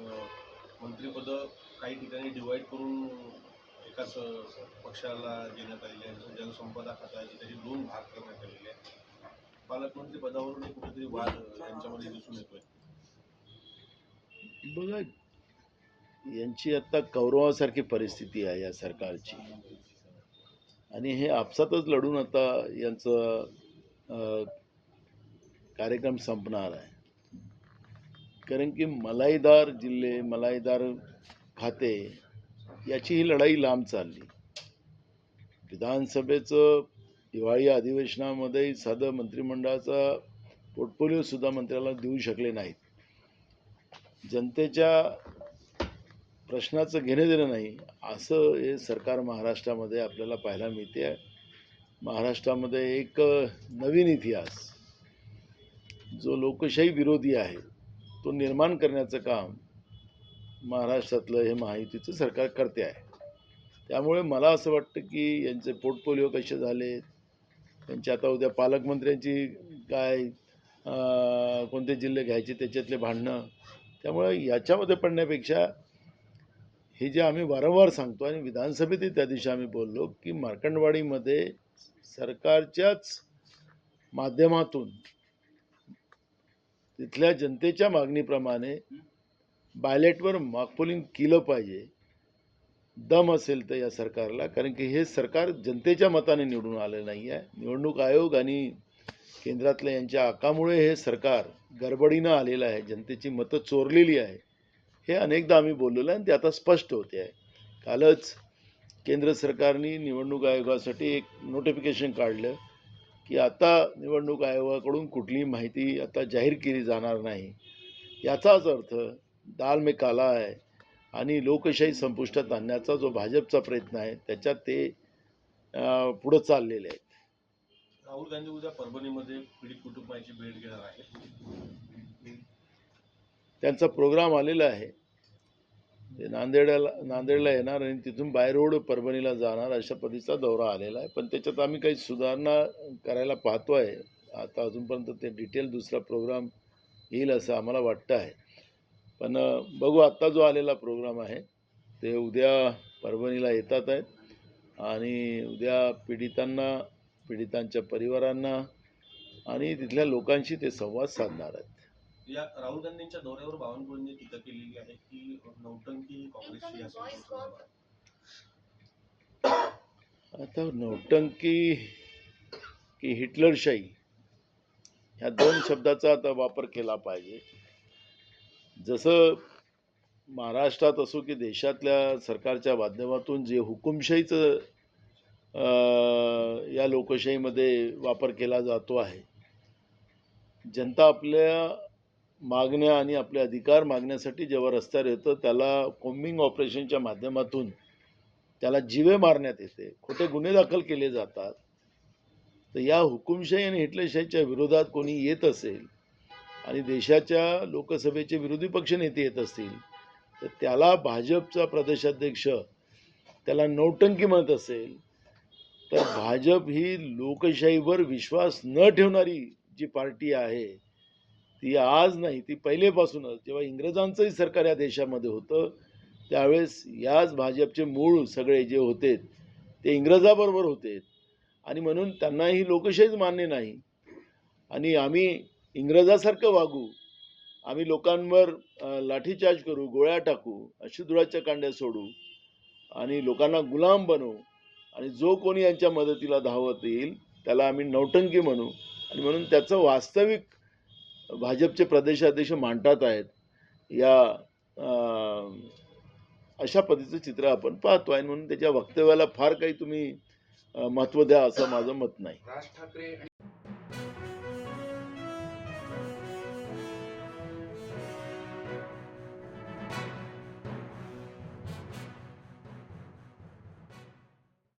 अं, काही ठिकाणी डिवाईड करून एकाच पक्षाला देण्यात आलेली आहे. जसं जलसंपदा खात्याचे त्याचे दोन भाग करण्यात आलेले आहेत. पालकमंत्री पदावरून कुठेतरी वाद यांच्यामध्ये दिसून येतोय. बघा यांची आता कौरवासारखी परिस्थिती आहे या सरकारची. आणि हे आपसातच लढून आता यांचं कार्यक्रम संपणार आहे. कारण की मलाईदार जिल्हे मलाईदार खाते याची ही लढाई लांब चालली. विधानसभेचं हिवाळी अधिवेशनामध्ये साधं मंत्रिमंडळाचा पोर्टफोलिओसुद्धा मंत्र्याला देऊ शकले नाहीत. जनतेच्या प्रश्नाचं घेणं देणं नाही असं हे सरकार महाराष्ट्रामध्ये आपल्याला पाहायला मिळते. महाराष्ट्रामध्ये एक नवीन इतिहास जो लोकशाही विरोधी आहे. तो निर्माण करण्याचं काम महाराष्ट्रातलं हे महायुतीचं सरकार करते आहे. त्यामुळे मला असं वाटतं की यांचे पोर्टफोलिओ कसे झाले त्यांचे आता उद्या पालकमंत्र्यांची काय कोणते जिल्हे घ्यायचे त्याच्यातले भांडणं त्यामुळे याच्यामध्ये पडण्यापेक्षा हे जे आम्ही वारंवार सांगतो आणि विधानसभेतही त्या दिवशी आम्ही बोललो की मार्कंडवाडीमध्ये सरकारच्याच माध्यमातून तिथल्या जनतेच्या मागणीप्रमाणे बायलेटवर मागपोलिंग केलं पाहिजे. दम असेल तर या सरकारला कारण की हे सरकार जनतेच्या मताने निवडून आलं नाही आहे निवडणूक आयोग आणि केंद्रातल्या यांच्या आकामुळे हे सरकार गडबडीनं आलेलं आहे. जनतेची मतं चोरलेली आहे. हे अनेकदा आम्ही बोललेलं आहे आणि ते आता स्पष्ट होते आहे. कालच केंद्र सरकारने निवडणूक आयोगासाठी एक नोटिफिकेशन काढलं. की आता निवडणूक आयोगाकडून कुठलीही माहिती आता जाहीर केली जाणार नाही. याचाच अर्थ दाल में काला आहे आणि लोकशाही संपुष्टात आणण्याचा जो भाजपचा प्रयत्न आहे त्याच्यात ते पुढं चाललेले आहेत. राहुल गांधी उद्या परभणीमध्ये पीडित कुटुंबाची भेट घेणार आहेत. त्यांचा प्रोग्राम आलेला आहे. ते नांदेडला नांदेडला येणार आणि तिथून बाय रोड परभणीला जाणार अशा पद्धतीचा दौरा आलेला आहे. पण त्याच्यात आम्ही काही सुधारणा करायला पाहतो आहे. आता अजूनपर्यंत ते डिटेल दुसरा प्रोग्राम येईल असं आम्हाला वाटतं आहे. पण बघू आत्ता जो आलेला प्रोग्राम आहे ते उद्या परभणीला येतात आहेत. आणि उद्या पीडितांना पीडितांच्या परिवारांना आणि तिथल्या लोकांशी ते संवाद साधणार आहेत. या राहुल गांधींच्या दौऱ्यावर बावनकुळेंनी टीका केलेली आहे की नौटंकी काँग्रेसची. आता नौटंकी की हिटलरशाही ह्या दोन शब्दाचा आता वापर केला पाहिजे जसं महाराष्ट्रात असो की देशातल्या सरकारच्या माध्यमातून जे हुकुमशाहीचं अं, या लोकशाहीमध्ये वापर केला जातो आहे जनता आपल्या मागण्या आणि आपले अधिकार मागण्यासाठी जेव्हा रस्त्यावर येतं त्याला कोम्बिंग ऑपरेशनच्या माध्यमातून त्याला जीवे मारण्यात येते. खोटे गुन्हे दाखल केले जातात. तर या हुकुमशाही आणि हिटलरशाहीच्या विरोधात कोणी येत असेल आणि देशाच्या लोकसभेचे विरोधी पक्ष नेते येत असतील तर त्याला भाजपचा प्रदेशाध्यक्ष त्याला नौटंकी म्हणत असेल तर भाजप ही लोकशाहीवर विश्वास न ठेवणारी जी पार्टी आहे ती आज नाही ती पहिलेपासूनच. जेव्हा इंग्रजांचंही सरकार या देशामध्ये होतं त्यावेळेस याच भाजपचे मूळ सगळे जे होते ते इंग्रजाबरोबर होते. आणि म्हणून त्यांना ही लोकशाहीच मान्य नाही. आणि आम्ही इंग्रजासारखं वागू आम्ही लोकांवर लाठीचार्ज करू गोळ्या टाकू अशुद्राच्या कांड्या सोडू आणि लोकांना गुलाम बनवू आणि जो कोणी यांच्या मदतीला धावत येईल त्याला आम्ही नौटंकी म्हणू. आणि म्हणून त्याचं वास्तविक भाजपचे प्रदेशाध्यक्ष मांडतात आहेत या अशा पद्धतीचं चित्र आपण पाहतो आहे. म्हणून त्याच्या वक्तव्याला फार काही तुम्ही महत्त्व द्या असं माझं मत नाही. राज ठाकरे